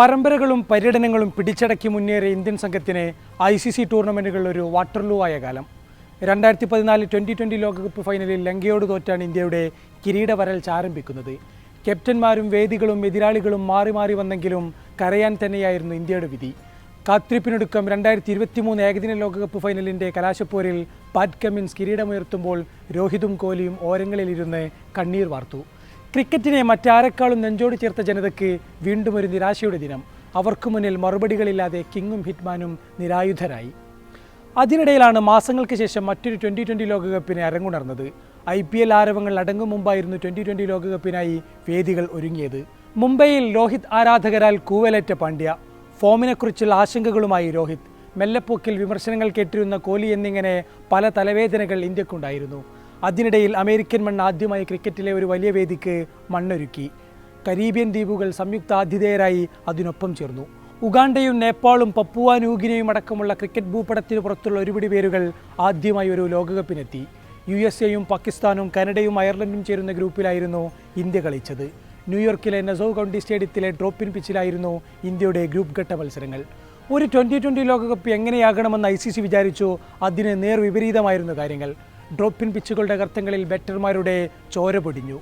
പരമ്പരകളും പര്യടനങ്ങളും പിടിച്ചടക്കി മുന്നേറിയ ഇന്ത്യൻ സംഘത്തിന് ഐ സി സി ടൂർണമെന്റുകളിൽ ഒരു വാട്ടർലൂ ആയ കാലം. രണ്ടായിരത്തി പതിനാല് ട്വന്റി ട്വന്റി ലോകകപ്പ് ഫൈനലിൽ ലങ്കയോട് തോറ്റാണ് ഇന്ത്യയുടെ കിരീട വരൾച്ച ആരംഭിക്കുന്നത്. ക്യാപ്റ്റന്മാരും വേദികളും എതിരാളികളും മാറി മാറി വന്നെങ്കിലും കരയാൻ തന്നെയായിരുന്നു ഇന്ത്യയുടെ വിധി. കാത്തിരിപ്പിനൊടുക്കം രണ്ടായിരത്തി ഇരുപത്തി മൂന്ന് ഏകദിന ലോകകപ്പ് ഫൈനലിന്റെ കലാശപ്പോരിൽ പാറ്റ് കമ്മിൻസ് കിരീടമുയർത്തുമ്പോൾ രോഹിതും കോഹ്ലിയും ഓരങ്ങളിലിരുന്ന് കണ്ണീർ വാർത്തു. ക്രിക്കറ്റിനെ മറ്റാരെക്കാളും നെഞ്ചോട് ചേർത്ത ജനതയ്ക്ക് വീണ്ടും ഒരു നിരാശയുടെ ദിനം. അവർക്ക് മുന്നിൽ മറുപടികളില്ലാതെ കിങ്ങും ഹിറ്റ്മാനും നിരായുധരായി. അതിനിടയിലാണ് മാസങ്ങൾക്ക് ശേഷം മറ്റൊരു ട്വന്റി ട്വന്റി ലോകകപ്പിനെ അരങ്ങുണർന്നത്. ഐ പി എൽ ആരവങ്ങൾ അടങ്ങും മുമ്പായിരുന്നു ട്വന്റി ട്വന്റി ലോകകപ്പിനായി വേദികൾ ഒരുങ്ങിയത്. മുംബൈയിൽ രോഹിത് ആരാധകരാൽ കൂവലേറ്റ പാണ്ഡ്യ. ഫോമിനെക്കുറിച്ചുള്ള ആശങ്കകളുമായി രോഹിത്. മെല്ലെപ്പൊക്കിൽ വിമർശനങ്ങൾ കേട്ടിരുന്ന കോഹ്ലി എന്നിങ്ങനെ പല തലവേദനകൾ ഇന്ത്യക്കുണ്ടായിരുന്നു. അതിനിടയിൽ അമേരിക്കൻ മണ്ണ് ആദ്യമായി ക്രിക്കറ്റിലെ ഒരു വലിയ വേദിക്ക് മണ്ണൊരുക്കി. കരീബിയൻ ദ്വീപുകൾ സംയുക്ത ആതിഥേയരായി അതിനൊപ്പം ചേർന്നു. ഉഗാണ്ടയും നേപ്പാളും പപ്പുവ ന്യൂഗിനയും അടക്കമുള്ള ക്രിക്കറ്റ് ഭൂപടത്തിന് പുറത്തുള്ള ഒരുപിടി പേരുകൾ ആദ്യമായി ഒരു ലോകകപ്പിനെത്തി. യു എസ് എയും പാകിസ്ഥാനും കാനഡയും അയർലൻഡും ചേരുന്ന ഗ്രൂപ്പിലായിരുന്നു ഇന്ത്യ കളിച്ചത്. ന്യൂയോർക്കിലെ നെസോ കൗണ്ടി സ്റ്റേഡിയത്തിലെ ഡ്രോപ്പിൻ പിച്ചിലായിരുന്നു ഇന്ത്യയുടെ ഗ്രൂപ്പ് ഘട്ട മത്സരങ്ങൾ. ഒരു ട്വന്റി ട്വന്റി ലോകകപ്പ് എങ്ങനെയാകണമെന്ന് ഐ സി സി വിചാരിച്ചു അതിന് നേർ വിപരീതമായിരുന്നു കാര്യങ്ങൾ. ഡ്രോപ്പിൻ പിച്ചുകളുടെ അകർത്തങ്ങളിൽ ബാറ്റർമാരുടെ ചോര പൊടിഞ്ഞു.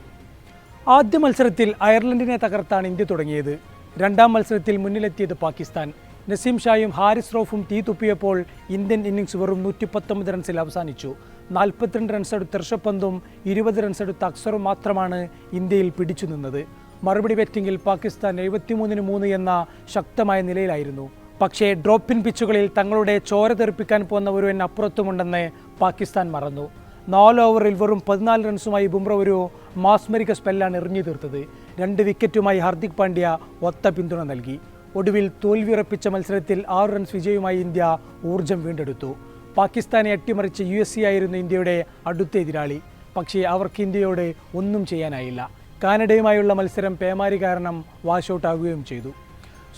ആദ്യ മത്സരത്തിൽ അയർലൻഡിനെ തകർത്താണ് ഇന്ത്യ തുടങ്ങിയത്. രണ്ടാം മത്സരത്തിൽ മുന്നിലെത്തിയത് പാകിസ്ഥാൻ. നസീം ഷായും ഹാരിസ് റോഫും തീ തുപ്പിയപ്പോൾ ഇന്ത്യൻ ഇന്നിംഗ്സ് വെറും നൂറ്റി പത്തൊമ്പത് റൺസിൽ അവസാനിച്ചു. നാൽപ്പത്തിരണ്ട് റൺസ് എടുത്ത ഋഷഭ് ഇരുപത് റൺസ് എടുത്ത അക്സറും മാത്രമാണ് ഇന്ത്യയിൽ പിടിച്ചു നിന്നത്. മറുപടി ബാറ്റിംഗിൽ പാകിസ്ഥാൻ എഴുപത്തിമൂന്നിന് മൂന്ന് എന്ന ശക്തമായ നിലയിലായിരുന്നു. പക്ഷേ ഡ്രോപ്പിൻ പിച്ചുകളിൽ തങ്ങളുടെ ചോര തെറിപ്പിക്കാൻ പോകുന്ന ഒരുവൻ അപ്പുറത്തുമുണ്ടെന്ന് പാകിസ്ഥാൻ മറന്നു. നാല് ഓവറിൽ വെറും പതിനാല് റൺസുമായി ബുംറ ഒരു മാസ്മരിക സ്പെല്ലാണ് എറിഞ്ഞു തീർത്തത്. രണ്ട് വിക്കറ്റുമായി ഹാർദിക് പാണ്ഡ്യ ഒത്ത പിന്തുണ നൽകി. ഒടുവിൽ തോൽവി ഉറപ്പിച്ച മത്സരത്തിൽ ആറ് റൺസ് വിജയവുമായി ഇന്ത്യ ഊർജം വീണ്ടെടുത്തു. പാകിസ്ഥാനെ അട്ടിമറിച്ച് യു എസ് സി ആയിരുന്നു ഇന്ത്യയുടെ അടുത്ത എതിരാളി. പക്ഷേ അവർക്ക് ഇന്ത്യയോട് ഒന്നും ചെയ്യാനായില്ല. കാനഡയുമായുള്ള മത്സരം പേമാരി കാരണം വാഷ് ഔട്ട് ആവുകയും ചെയ്തു.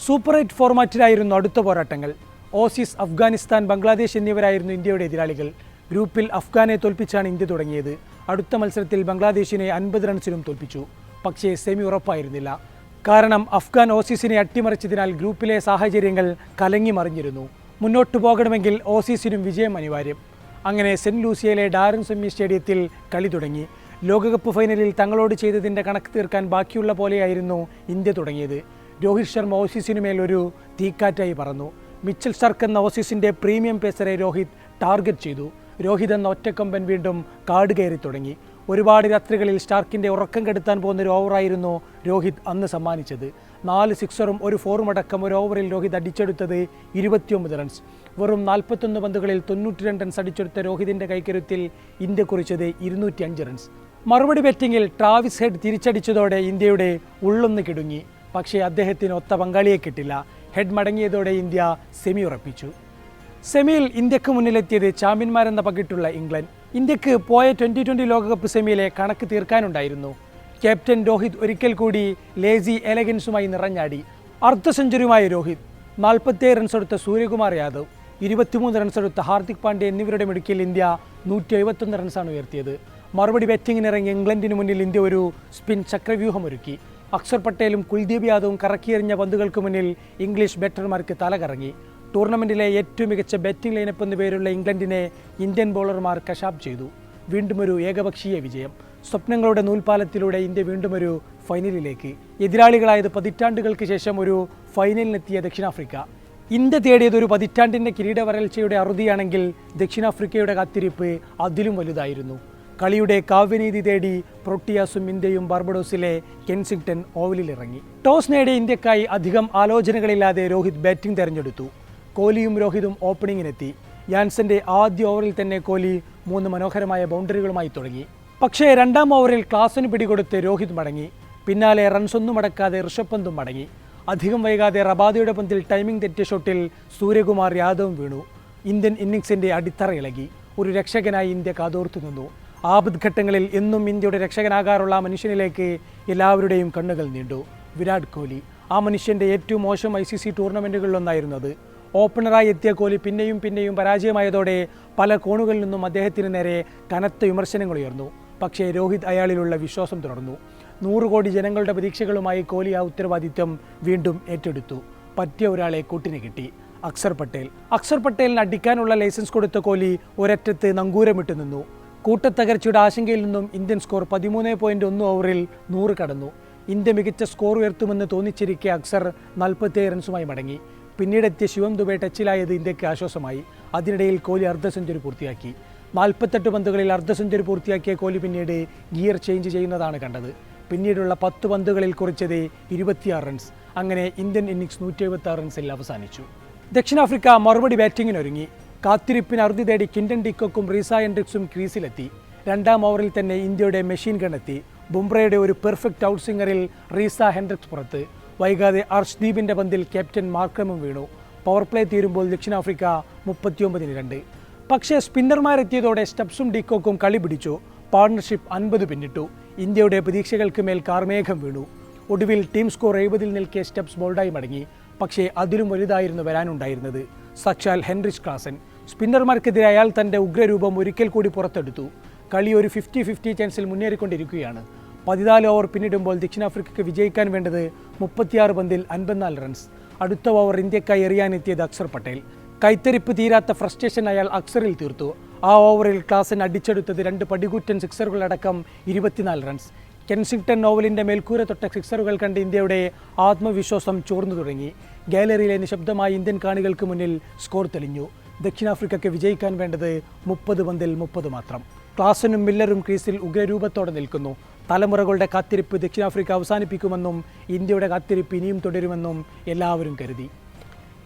സൂപ്പർ എയ്റ്റ് ഫോർമാറ്റിലായിരുന്നു അടുത്ത പോരാട്ടങ്ങൾ. ഓസീസ് അഫ്ഗാനിസ്ഥാൻ ബംഗ്ലാദേശ് എന്നിവരായിരുന്നു ഇന്ത്യയുടെ എതിരാളികൾ. ഗ്രൂപ്പിൽ അഫ്ഗാനെ തോൽപ്പിച്ചാണ് ഇന്ത്യ തുടങ്ങിയത്. അടുത്ത മത്സരത്തിൽ ബംഗ്ലാദേശിനെ അൻപത് റൺസിനും തോൽപ്പിച്ചു. പക്ഷേ സെമി ഉറപ്പായിരുന്നില്ല. കാരണം അഫ്ഗാൻ ഓസീസിനെ അട്ടിമറിച്ചതിനാൽ ഗ്രൂപ്പിലെ സാഹചര്യങ്ങൾ കലങ്ങി മറിഞ്ഞിരുന്നു. മുന്നോട്ടു പോകണമെങ്കിൽ ഓസീസിനും വിജയം അനിവാര്യം. അങ്ങനെ സെന്റ് ലൂസിയയിലെ ഡാരൻ സെമി സ്റ്റേഡിയത്തിൽ കളി തുടങ്ങി. ലോകകപ്പ് ഫൈനലിൽ തങ്ങളോട് ചെയ്തതിന്റെ കണക്ക് തീർക്കാൻ ബാക്കിയുള്ള പോലെയായിരുന്നു ഇന്ത്യ തുടങ്ങിയത്. രോഹിത് ശർമ്മ ഓസീസിനുമേൽ ഒരു തീക്കാറ്റായി പറഞ്ഞു മിച്ചൽ സ്റ്റർക്ക് എന്ന ഓസീസിന്റെ പ്രീമിയം പേസറെ രോഹിത് ടാർഗറ്റ് ചെയ്തു. രോഹിത് എന്ന ഒറ്റക്കൊമ്പൻ വീണ്ടും കാട് കയറി തുടങ്ങി. ഒരുപാട് രാത്രികളിൽ സ്റ്റാർക്കിന്റെ ഉറക്കം കെടുത്താൻ പോകുന്ന ഒരു ഓവറായിരുന്നു രോഹിത് അന്ന് സമ്മാനിച്ചത്. നാല് സിക്സറും ഒരു ഫോറും അടക്കം ഒരു ഓവറിൽ രോഹിത് അടിച്ചെടുത്തത് ഇരുപത്തിയൊമ്പത് റൺസ്. വെറും നാൽപ്പത്തൊന്ന് പന്തുകളിൽ തൊണ്ണൂറ്റി രണ്ട് റൺസ് അടിച്ചെടുത്ത രോഹിതിന്റെ കൈക്കരുത്തിൽ ഇന്ത്യ കുറിച്ചത് ഇരുന്നൂറ്റി അഞ്ച് റൺസ്. മറുപടി ബാറ്റിങ്ങിൽ ട്രാവിസ് ഹെഡ് തിരിച്ചടിച്ചതോടെ ഇന്ത്യയുടെ ഉള്ളൊന്ന് കിടുങ്ങി. പക്ഷേ അദ്ദേഹത്തിന് ഒത്ത പങ്കാളിയെ കിട്ടില്ല. ഹെഡ് മടങ്ങിയതോടെ ഇന്ത്യ സെമി ഉറപ്പിച്ചു. സെമിയിൽ ഇന്ത്യയ്ക്ക് മുന്നിലെത്തിയത് ചാമ്പ്യന്മാരെന്ന പകിട്ടുള്ള ഇംഗ്ലണ്ട്. ഇന്ത്യയ്ക്ക് പോയ ട്വന്റി ട്വന്റി ലോകകപ്പ് സെമിയിലെ കണക്ക് തീർക്കാനുണ്ടായിരുന്നു. ക്യാപ്റ്റൻ രോഹിത് ഒരിക്കൽ കൂടി ലേസി എലഗൻസുമായി നിറഞ്ഞാടി. അർദ്ധ സെഞ്ചുറിയുമായ രോഹിത് നാൽപ്പത്തിയേഴ് റൺസ് എടുത്ത സൂര്യകുമാർ യാദവ് ഇരുപത്തിമൂന്ന് റൺസ് എടുത്ത ഹാർദിക് പാണ്ഡ്യ എന്നിവരുടെ മിടുക്കിൽ ഇന്ത്യ നൂറ്റി എഴുപത്തൊന്ന് റൺസാണ് ഉയർത്തിയത്. മറുപടി ബാറ്റിങ്ങിനിറങ്ങി ഇംഗ്ലണ്ടിന് മുന്നിൽ ഇന്ത്യ ഒരു സ്പിൻ ചക്രവ്യൂഹം ഒരുക്കി അക്ഷർ പട്ടേലും കുൽദീപ് യാദവും കറക്കിയെറിഞ്ഞ പന്തുകൾക്ക് മുന്നിൽ ഇംഗ്ലീഷ് ബാറ്റർമാർക്ക് തലകറങ്ങി. ടൂർണമെന്റിലെ ഏറ്റവും മികച്ച ബാറ്റിംഗ് ലൈനപ്പ് എന്ന പേരുള്ള ഇംഗ്ലണ്ടിനെ ഇന്ത്യൻ ബൗളർമാർ കശാപ്പ് ചെയ്തു. വീണ്ടും ഒരു ഏകപക്ഷീയ വിജയം. സ്വപ്നങ്ങളുടെ നൂൽപാലത്തിലൂടെ ഇന്ത്യ വീണ്ടും ഒരു ഫൈനലിലേക്ക് എതിരാളികളായത് പതിറ്റാണ്ടുകൾക്ക് ശേഷം ഒരു ഫൈനലിനെത്തിയ ദക്ഷിണാഫ്രിക്ക. ഇന്ത്യ തേടിയത് ഒരു പതിറ്റാണ്ടിന്റെ കിരീട വരൾച്ചയുടെ അറുതിയാണെങ്കിൽ ദക്ഷിണാഫ്രിക്കയുടെ കാത്തിരിപ്പ് അതിലും വലുതായിരുന്നു. കളിയുടെ കാവ്യനീതി തേടി പ്രോട്ടിയാസും ഇന്ത്യയും ബാർബഡോസിലെ കെൻസിംഗ്ടൺ ഓവലിലിറങ്ങി. ടോസ് നേടിയ ഇന്ത്യക്കായി അധികം ആലോചനകളില്ലാതെ രോഹിത് ബാറ്റിംഗ് തെരഞ്ഞെടുത്തു. കോഹ്ലിയും രോഹിതും ഓപ്പണിങ്ങിനെത്തി. യാൻസന്റെ ആദ്യ ഓവറിൽ തന്നെ കോഹ്ലി മൂന്ന് മനോഹരമായ ബൗണ്ടറികളുമായി തുടങ്ങി. പക്ഷേ രണ്ടാം ഓവറിൽ ക്ലാസിന് പിടികൊടുത്ത് രോഹിത് മടങ്ങി. പിന്നാലെ റൺസൊന്നും അടക്കാതെ ഋഷഭ് പന്തും മടങ്ങി. അധികം വൈകാതെ റബാദയുടെ പന്തിൽ ടൈമിംഗ് തെറ്റിയ ഷോട്ടിൽ സൂര്യകുമാർ യാദവും വീണു. ഇന്ത്യൻ ഇന്നിംഗ്സിന്റെ അടിത്തറ ഇളകി. ഒരു രക്ഷകനായി ഇന്ത്യ കാതോർത്തു നിന്നു. ആപത് ഘട്ടങ്ങളിൽ എന്നും ഇന്ത്യയുടെ രക്ഷകനാകാറുള്ള മനുഷ്യനിലേക്ക് എല്ലാവരുടെയും കണ്ണുകൾ നീണ്ടു. വിരാട് കോഹ്ലി ആ മനുഷ്യന്റെ ഏറ്റവും മോശം ഐ സി സി ടൂർണമെന്റുകളിലൊന്നായിരുന്നു അത് ഓപ്പണറായി എത്തിയ കോഹ്ലി പിന്നെയും പിന്നെയും പരാജയമായതോടെ പല കോണുകളിൽ നിന്നും അദ്ദേഹത്തിന് നേരെ കനത്ത വിമർശനങ്ങൾ ഉയർന്നു. പക്ഷേ രോഹിത് അയാളിലുള്ള വിശ്വാസം തുടർന്നു. നൂറ് കോടി ജനങ്ങളുടെ പ്രതീക്ഷകളുമായി കോഹ്ലി ആ ഉത്തരവാദിത്വം വീണ്ടും ഏറ്റെടുത്തു. പറ്റിയ ഒരാളെ കൂട്ടിന് കിട്ടി. അക്സർ പട്ടേൽ. അക്സർ പട്ടേലിന് അടിക്കാനുള്ള ലൈസൻസ് കൊടുത്ത കോഹ്ലി ഒരറ്റത്ത് നങ്കൂരമിട്ട് നിന്നു. കൂട്ടത്തകർച്ചയുടെ ആശങ്കയിൽ നിന്നും ഇന്ത്യൻ സ്കോർ പതിമൂന്ന് പോയിന്റ് ഒന്ന് ഓവറിൽ നൂറ് കടന്നു. ഇന്ത്യ മികച്ച സ്കോർ ഉയർത്തുമെന്ന് തോന്നിച്ചിരിക്കെ അക്സർ നാൽപ്പത്തേഴ് റൺസുമായി മടങ്ങി. പിന്നീടെത്തിയ ശിവം ദുബെ ടച്ചിലായത് ഇന്ത്യയ്ക്ക് ആശ്വാസമായി. അതിനിടയിൽ കോഹ്ലി അർദ്ധ സെഞ്ചുറി പൂർത്തിയാക്കി. നാൽപ്പത്തെട്ട് പന്തുകളിൽ അർദ്ധ സെഞ്ചുറി പൂർത്തിയാക്കിയ കോഹ്ലി പിന്നീട് ഗിയർ ചേഞ്ച് ചെയ്യുന്നതാണ് കണ്ടത്. പിന്നീടുള്ള പത്ത് പന്തുകളിൽ കുറിച്ചത് ഇരുപത്തിയാറ് റൺസ്. അങ്ങനെ ഇന്ത്യൻ ഇന്നിംഗ്സ് നൂറ്റി എഴുപത്തി റൺസിൽ അവസാനിച്ചു. ദക്ഷിണാഫ്രിക്ക മറുപടി ബാറ്റിങ്ങിനൊരുങ്ങി. കാത്തിരിപ്പിന് അറുതി തേടി കിൻഡൻ ഡിക്കോക്കും റീസ എൻഡ്രിക്സും ക്രീസിലെത്തി. രണ്ടാം ഓവറിൽ തന്നെ ഇന്ത്യയുടെ മെഷീൻ കണ്ടെത്തി ബുംറയുടെ ഒരു പെർഫെക്റ്റ് ഔട്ട് സിംഗറിൽ റീസ ഹെൻഡ്രിക്സ് പുറത്ത്. വൈകാതെ അർഷ്ദീപിന്റെ പന്തിൽ ക്യാപ്റ്റൻ മാർക്രമും വീണു. പവർ പ്ലേ തീരുമ്പോൾ ദക്ഷിണാഫ്രിക്ക മുപ്പത്തിയൊമ്പതിന് രണ്ട്. പക്ഷേ സ്പിന്നർമാരെത്തിയതോടെ സ്റ്റെപ്സും ഡിക്കോക്കും കളി പിടിച്ചു. പാർട്ണർഷിപ്പ് അൻപത് പിന്നിട്ടു. ഇന്ത്യയുടെ പ്രതീക്ഷകൾക്ക് മേൽ കാർമേഘം വീണു. ഒടുവിൽ ടീം സ്കോർ എഴുപതിൽ നിൽക്കെ സ്റ്റെപ്സ് ബോൾഡായി മടങ്ങി. പക്ഷേ അതിലും വലുതായിരുന്നു വരാനുണ്ടായിരുന്നത്. സച്ചാൽ ഹെൻറിച്ച് ക്ലാസൻ. സ്പിന്നർമാർക്കെതിരെ അയാൾ തന്റെ ഉഗ്രരൂപം ഒരിക്കൽ കൂടി പുറത്തെടുത്തു. കളി ഒരു ഫിഫ്റ്റി ഫിഫ്റ്റി ചാൻസിൽ മുന്നേറിക്കൊണ്ടിരിക്കുകയാണ്. പതിനാല് ഓവർ പിന്നിടുമ്പോൾ ദക്ഷിണാഫ്രിക്കയ്ക്ക് വിജയിക്കാൻ വേണ്ടത് മുപ്പത്തിയാറ് പന്തിൽ അൻപത്തിനാല് റൺസ്. അടുത്ത ഓവർ ഇന്ത്യക്കായി എറിയാനെത്തിയത് അക്സർ പട്ടേൽ. കൈത്തരിപ്പ് തീരാത്ത ഫ്രസ്ട്രേഷൻ അയാൾ അക്സറിൽ തീർത്തു. ആ ഓവറിൽ ക്ലാസൻ അടിച്ചെടുത്തത് രണ്ട് പടികൂറ്റൻ സിക്സറുകളടക്കം ഇരുപത്തിനാല് റൺസ്. കെൻസിംഗ്ടൺ നോവലിന്റെ മേൽക്കൂര തൊട്ട സിക്സറുകൾ കണ്ട് ഇന്ത്യയുടെ ആത്മവിശ്വാസം ചോർന്നു തുടങ്ങി. ഗാലറിയിലെ നിശബ്ദമായ ഇന്ത്യൻ കാണികൾക്ക് മുന്നിൽ സ്കോർ തെളിഞ്ഞു. ദക്ഷിണാഫ്രിക്കയ്ക്ക് വിജയിക്കാൻ വേണ്ടത് മുപ്പത് പന്തിൽ മുപ്പത് മാത്രം. ക്ലാസനും മില്ലറും ക്രീസിൽ ഉഗ്രരൂപത്തോടെ നിൽക്കുന്നു. തലമുറകളുടെ കാത്തിരിപ്പ് ദക്ഷിണാഫ്രിക്ക അവസാനിപ്പിക്കുമെന്നും ഇന്ത്യയുടെ കാത്തിരിപ്പ് ഇനിയും തുടരുമെന്നും എല്ലാവരും കരുതി.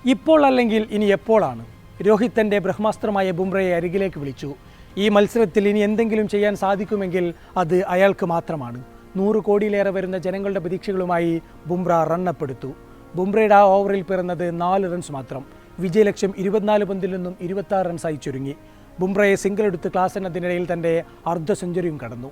ഇപ്പോൾ അല്ലെങ്കിൽ ഇനി എപ്പോഴാണ് രോഹിത് തന്റെ ബ്രഹ്മാസ്ത്രമായ ബുംറയെ അരികിലേക്ക് വിളിച്ചു. ഈ മത്സരത്തിൽ ഇനി എന്തെങ്കിലും ചെയ്യാൻ സാധിക്കുമെങ്കിൽ അത് അയാൾക്ക് മാത്രമാണ്. നൂറ് കോടിയിലേറെ വരുന്ന ജനങ്ങളുടെ പ്രതീക്ഷകളുമായി ബുംറ റണ്ണപ്പെടുത്തു. ബുംറയുടെ ആ ഓവറിൽ പിറന്നത് നാല് റൺസ് മാത്രം. വിജയലക്ഷ്യം ഇരുപത്തിനാല് പന്തിൽ നിന്നും ഇരുപത്താറ് റൺസായി ചുരുങ്ങി. ബുംറയെ സിംഗിൾ എടുത്ത് ക്ലാസ് എന്നതിനിടയിൽ തന്റെ അർദ്ധ സെഞ്ചുറിയും കടന്നു.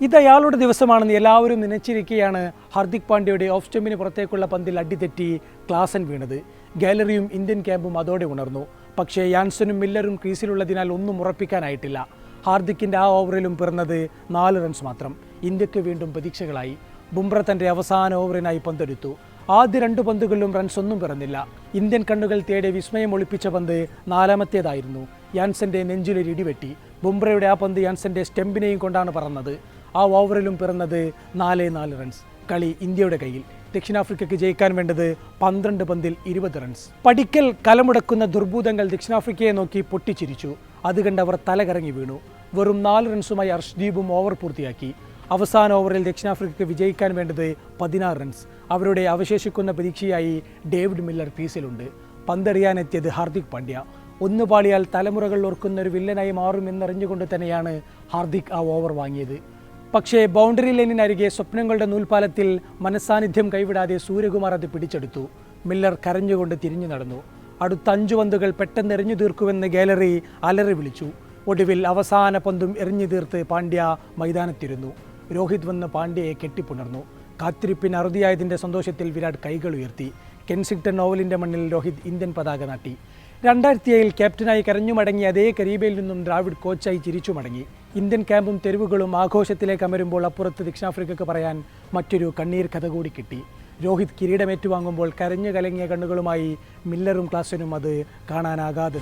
ഇത് അയാളുടെ ദിവസമാണെന്ന് എല്ലാവരും നനച്ചിരിക്കുകയാണ്. ഹാർദിക് പാണ്ഡ്യയുടെ ഓഫ് സ്റ്റമ്പിന് പുറത്തേക്കുള്ള പന്തിൽ അടിതെറ്റി ക്ലാസൻ വീണത്. ഗാലറിയും ഇന്ത്യൻ ക്യാമ്പും അതോടെ ഉണർന്നു. പക്ഷേ യാൻസനും മില്ലറും ക്രീസിലുള്ളതിനാൽ ഒന്നും ഉറപ്പിക്കാനായിട്ടില്ല. ഹാർദിക്കിന്റെ ആ ഓവറിലും പിറന്നത് നാല് റൺസ് മാത്രം. ഇന്ത്യയ്ക്ക് വീണ്ടും പ്രതീക്ഷകളായി. ബുംറ തന്റെ അവസാന ഓവറിനായി പന്തെടുത്തു. ആദ്യ രണ്ട് പന്തുകളിലും റൺസ് ഒന്നും പിറന്നില്ല. ഇന്ത്യൻ കണ്ണുകൾ തേടി വിസ്മയം ഒളിപ്പിച്ച പന്ത് നാലാമത്തേതായിരുന്നു. യാൻസന്റെ നെഞ്ചിലൊരു ഇടിവെട്ടി. ബുംറയുടെ ആ പന്ത് യാൻസന്റെ സ്റ്റെമ്പിനെയും കൊണ്ടാണ് പറന്നത്. ആ ഓവറിലും പിറന്നത് നാല് നാല് റൺസ്. കളി ഇന്ത്യയുടെ കയ്യിൽ. ദക്ഷിണാഫ്രിക്കയ്ക്ക് ജയിക്കാൻ വേണ്ടത് പന്ത്രണ്ട് പന്തിൽ ഇരുപത് റൺസ്. പടിക്കൽ കലമുടക്കുന്ന ദുർഭൂതങ്ങൾ ദക്ഷിണാഫ്രിക്കയെ നോക്കി പൊട്ടിച്ചിരിച്ചു. അത് കണ്ടവർ തലകറങ്ങി വീണു. വെറും നാല് റൺസുമായി അർഷ്ദീപും ഓവർ പൂർത്തിയാക്കി. അവസാന ഓവറിൽ ദക്ഷിണാഫ്രിക്കയ്ക്ക് വിജയിക്കാൻ വേണ്ടത് പതിനാറ് റൺസ്. അവരുടെ അവശേഷിക്കുന്ന പ്രതീക്ഷയായി ഡേവിഡ് മില്ലർ ക്രീസിലുണ്ട് പന്തെറിയാനെത്തിയത് ഹാർദിക് പാണ്ഡ്യ. ഒന്ന് പാളിയാൽ തലമുറകൾ ഓർക്കുന്ന ഒരു വില്ലനായി മാറുമെന്നറിഞ്ഞുകൊണ്ട് തന്നെയാണ് ഹാർദിക് ആ ഓവർ വാങ്ങിയത്. പക്ഷേ ബൗണ്ടറി ലൈനിനരികെ സ്വപ്നങ്ങളുടെ നൂൽപാലത്തിൽ മനസാന്നിധ്യം കൈവിടാതെ സൂര്യകുമാർ അത് പിടിച്ചെടുത്തു. മില്ലർ കരഞ്ഞുകൊണ്ട് തിരിഞ്ഞു നടന്നു. അടുത്ത അഞ്ചു പന്തുകൾ പെട്ടെന്ന് എറിഞ്ഞു തീർക്കുമെന്ന് ഗാലറി അലറി വിളിച്ചു. ഒടുവിൽ അവസാന പന്തും എറിഞ്ഞു തീർത്ത് പാണ്ഡ്യ മൈതാനത്തിരുന്നു. രോഹിത് വന്ന് പാണ്ഡ്യയെ കെട്ടിപ്പുണർന്നു. കാത്തിരിപ്പിന് അറുതിയായതിന്റെ സന്തോഷത്തിൽ വിരാട് കൈകൾ ഉയർത്തി. കെൻസിംഗ്ടൺ ഓവലിന്റെ മണ്ണിൽ രോഹിത് ഇന്ത്യൻ പതാക നാട്ടി. രണ്ടായിരത്തി ഏഴിൽ ക്യാപ്റ്റനായി കരഞ്ഞു മടങ്ങിയ അതേ കരീബയിൽ നിന്നും ദ്രാവിഡ് കോച്ചായി ചിരിച്ചു മടങ്ങി ഇന്ത്യൻ ക്യാമ്പും തെരുവുകളും ആഘോഷത്തിലേക്ക് അമരുമ്പോൾ അപ്പുറത്ത് ദക്ഷിണാഫ്രിക്കയ്ക്ക് പറയാൻ മറ്റൊരു കണ്ണീർ കഥ കൂടി കിട്ടി രോഹിത് കിരീടമേറ്റുവാങ്ങുമ്പോൾ കരഞ്ഞു കലങ്ങിയ കണ്ണുകളുമായി മില്ലറും ക്ലാസനും അത് കാണാനാകാതെ.